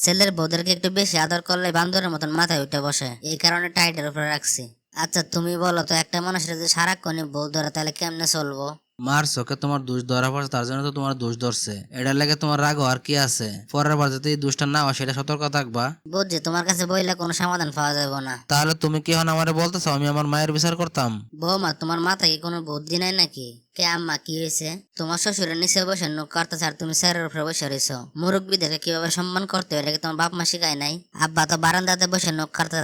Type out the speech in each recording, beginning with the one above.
ছেলের বউদেরকে একটু বেশি আদর করলে বান্দরের মতন মাথায় উঠে বসে। এই কারণে টাইটের উপরে রাখছি। আচ্ছা তুমি বলো তো একটা মানুষের যদি সারাক্ষণই বউ ধরে তাহলে কেমনে চলবো? মার চোখে তোমার দোষ ধরা পড়ছে তার জন্য তো তোমার দোষ ধরছে। এটার লাগে তোমার রাগ আর কি আছে? পরের বার এই দোষটা না হয় সেটা সতর্ক থাকবা। বুঝছি তোমার কাছে বইলে কোনো সমাধান পাওয়া যাবে না। তাহলে তুমি কি এখন আমারে বলতেছো আমি আমার মায়ের বিচার করতাম? বৌমা তোমার মাথায় কি কোনো বুদ্ধি নাই নাকি? কে আম্মা, কি হয়েছে তোমার শ্বশুরের নিচে বসে তুমি স্যারের উপরে বসে রয়েছো মুরব্বীদেরকে কীভাবে সম্মান করতে তোমার বাপ মা শিখায় নাই? আব্বা তো বারান্দাতে বসে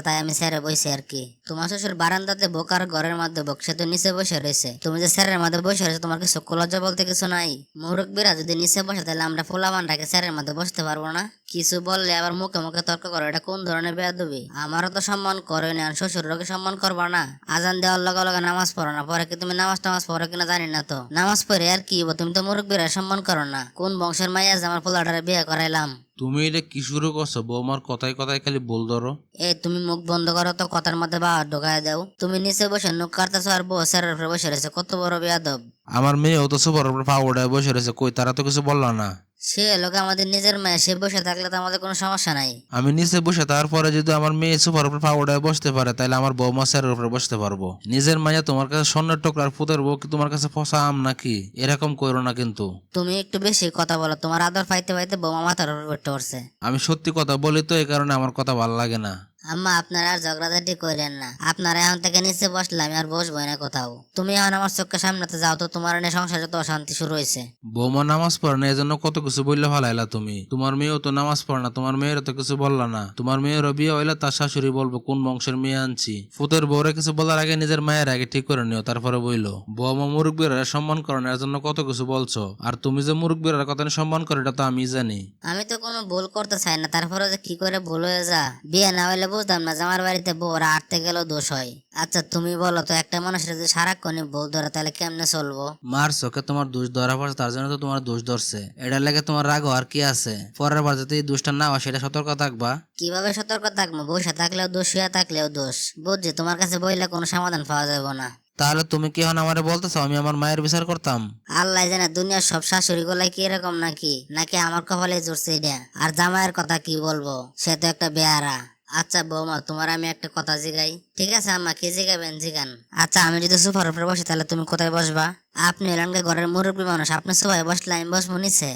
তাই আমি স্যারে বসে আর কি। তোমার শ্বশুর বারান্দাতে ঘরের মধ্যে বোক, সে তো নিচে বসে রয়েছে তুমি যে স্যারের মধ্যে বসে তোমার কিছু বলতে কিছু নাই? মুরব্বীরা যদি নিচে বসে, তাহলে আমরা ফুলাবানটাকে স্যারের মধ্যে বসতে পারব না। কিছু বললে আবার মুখে মুখে তর্ক করো, এটা কোন ধরনের বেয়াদবি? আমারও তো সম্মান করে না শ্বশুরকে সম্মান করবা না? আজান দেওয়ার লগে লগে নামাজ পড়ো না, পরে কি তুমি নামাজ টামাজ পড়ো কিনা জানি না। তো? নামাজ পড়ে আর কি? তুমি তো মুরব্বীরা সম্মান করো না। কোন বংশের মাইয়া আজ আমার পোলাটারে বিয়ে করাইলাম? তুমি এটা কি শুরু করছ? বৌমার কথায় কথায় খালি বল ধরো। এই তুমি মুখ বন্ধ করো তো কথার মধ্যে বা ঢোকায় দাও। তুমি নিচে বসে নুক কাটতেছো আর বউ স্যারের উপরে বসে রয়েছে। কত বড় বেয়াদব। আমার মেয়েও তো সুপার উপরে পা বসে রয়েছে। কই তারা তো কিছু বলল না? সে লোকে আমাদের নিজের মেয়ে সে বসে থাকলে তো আমাদের কোনো সমস্যা নাই। আমি নিচে বসে তারপরে যদি আমার মেয়ে সুপার উপর পাউডার বসতে পারে তাহলে আমার বউ মাসের উপরে বসতে পারব। নিজের মায়ে তোমার কাছে স্বর্ণের টুকরার পুতের বউ কি তোমার কাছে ফসা আম নাকি? এরকম করো না কিন্তু। তুমি একটু বেশি কথা বলো তোমার আদর পাইতে পাইতে বৌমা মাথার উপর পড়ছে। আমি সত্যি কথা বলি তো এই কারণে আমার কথা ভালো লাগে না। আম্মা আপনারা আর ঝগড়াঝাটি করেন না। আপনারা এখন থেকে নিচে বসলে আমি আর বসবো না কোথাও। তুমি এখন আমার চোখের সামনেতে যাও তো তোমার নিয়ে সংসারে তো অশান্তি শুরু হয়েছে। বৌমা নামাজ পড়ে না এজন্য কত কিছু বললে ভালাইলা তুমি। তোমার মেয়েও তো নামাজ পড়ে না তোমার মেয়েরও তো কিছু বললা না। তোমার মেয়েরও বিয়ে হইলে তার শাশুড়ি বলব কোন বংশের মেয়ে আনছি? ফুতের বউরে কিছু বলার আগে নিজের মায়ের আগে ঠিক করে নিও তারপরে বইলো। বৌমা মুরব্বীরা সম্মান করে না এর জন্য কত কিছু বলছো। আর তুমি যে মুরব্বীরা কথা সম্মান করে এটা তো আমি জানি। আমি তো কোনো ভুল করতে চাই না তারপরে যে কি করে ভুল হয়ে যা বিয়ে না হইলে বুঝতাম না যে আমার বাড়িতে বউরা আটতে গেলেও দোষ হয়। আচ্ছা তুমি বলো তো একটা মানুষের যদি সারাক্ষণই বউ ধরে তাহলে কেমনে চলবো? মার চোখে তোমার দোষ ধরা পড়ছে তার জন্য তো তোমার দোষ ধরছে। এটার লাগে তোমার রাগ আর কি আছে? পরের বার যদি এই দোষটা না হয় সেটা সতর্ক থাকবা? কীভাবে সতর্ক থাকব? বসে থাকলেও দোষ হইয়া থাকলেও দোষ। বুঝছি তোমার কাছে বইলে কোনো সমাধান পাওয়া যাবে না। তাহলে তুমি কি এখন আমারে বলতেছো আমি আমার মায়ের বিচার করতাম? আল্লাহ জানে দুনিয়ার সব শাশুড়ি গুলাই কি এরকম নাকি? নাকি আমার কপালে জুড়ছে এটা? আর জামাইয়ের কথা কি বলব? সে তো একটা বেয়ারা। আচ্ছা বৌমা, তোমার আমি একটা কথা জিগাই। ঠিক আছে আম্মা, কে জিগাবেন? জিগান। আচ্ছা আমি যদি সুফার উপরে বসি, তাহলে তুমি কোথায় বসবা? আপনি এলানকে ঘরের মুরব্বী মানুষ, আপনি সবাই বসলে আমি বসবো নিচে।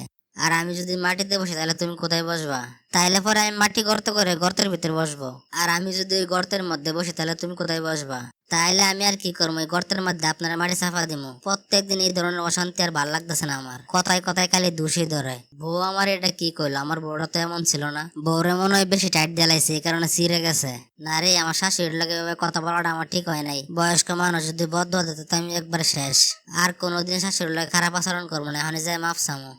আর আমি যদি মাটিতে বসি, তাহলে তুমি কোথায় বসবা? তাইলে পরে আমি মাটি গর্ত করে গর্তের ভিতরে বসবো। আর আমি যদি ওই গর্তের মধ্যে বসি, তাহলে তুমি কোথায় বসবা? তাইলে আমি আর কি করব? গর্তের মধ্যে আপনারা মাটি সাফা দিমু। প্রত্যেকদিন এই ধরনের অশান্তি আর ভালো লাগতেছে না আমার। কথায় কথায় খালি দোষী ধরে। বউ আমার এটা কি করল আমার বউটা তো এমন ছিল না। বউরে মনে হয় বেশি টাইট দিলাইছে এই কারণে ছিঁড়ে গেছে। না রে, আমার শাশুড়ির লাগে কথা বলাটা আমার ঠিক হয় নাই। বয়স্ক মানুষ যদি বদ্ধ হতে তো আমি একবার শেষ। আর কোনোদিন শাশুড়ির লাগে খারাপ আচরণ করব না এখন যাই মাফ চামো।